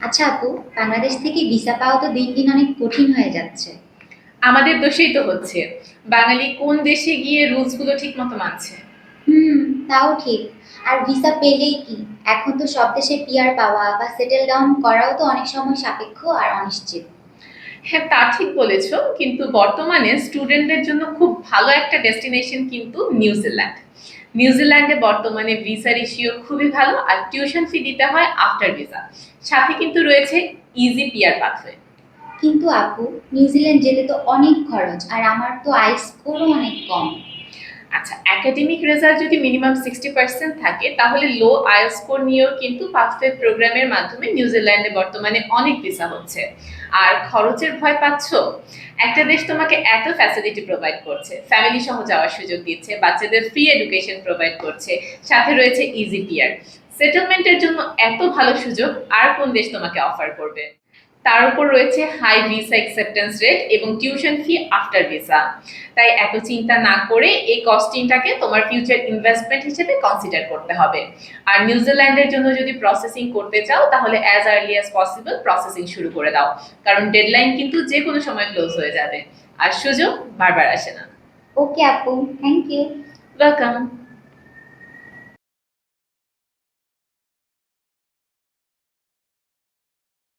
আচ্ছা আপু বাংলাদেশ থেকে ভিসা পাওয়া তো দিন দিন অনেক কঠিন হয়ে যাচ্ছে। আমাদের দোষেই তো হচ্ছে। বাঙালি কোন দেশে গিয়ে রুলসগুলো ঠিক মতো মানছে? হুম তাও ঠিক। আর ভিসা পেলেই কি? এখন তো সব দেশে পিআর পাওয়া বা সেটেল ডাউন করাও তো অনেক সময় সাপেক্ষ আর অনিশ্চিত। হ্যাঁ তা ঠিক বলেছ কিন্তু বর্তমানে স্টুডেন্টদের জন্য খুব ভালো একটা ডেস্টিনেশন কিন্তু নিউজিল্যান্ড। নিউজিল্যান্ডে বর্তমানে ভিসা রেশিও খুবই ভালো আর টিউশন ফি দিতে হয় আফটার ভিসা সাথে কিন্তু রয়েছে ইজি পিয়ার পাথওয়ে কিন্তু আপু নিউজিল্যান্ড যেতে তো অনেক খরচ আর আমার তো আইস স্কোরও অনেক কম। আচ্ছা একাডেমিক রেজাল্ট যদি মিনিমাম সিক্সটি পার্সেন্ট থাকে, তাহলে লো আই স্কোর নিয়েও কিন্তু পাথওয়ে প্রোগ্রামের মাধ্যমে নিউজিল্যান্ডে বর্তমানে অনেক ভিসা হচ্ছে। আর খরচের ভয় পাচ্ছ? একটা দেশ তোমাকে এত ফ্যাসিলিটি প্রোভাইড করছে ফ্যামিলি সহ যাওয়ার সুযোগ দিচ্ছে, বাচ্চাদের ফ্রি এডুকেশন প্রোভাইড করছে, সাথে রয়েছে ইজি পিয়ার সেটেলমেন্টের জন্য এত ভালো সুযোগ, আর কোন দেশ তোমাকে অফার করবে? তার উপর রয়েছে হাই ভিসা অ্যাকসেপ্টেন্স রেট এবং টিউশন ফি আফটার ভিসা তাই এত চিন্তা না করে এই কস্টিংটাকে তোমার ফিউচার ইনভেস্টমেন্ট হিসেবে কনসিডার করতে হবে। আর নিউজিল্যান্ডের জন্য যদি প্রসেসিং করতে চাও তাহলে as early as possible processing শুরু করে দাও। কারণ ডেডলাইন কিন্তু যে কোনো সময় ক্লোজ হয়ে যাবে। আর সুযোগ বারবার আসে না। ওকে আপু থ্যাংক ইউ ওয়েলকাম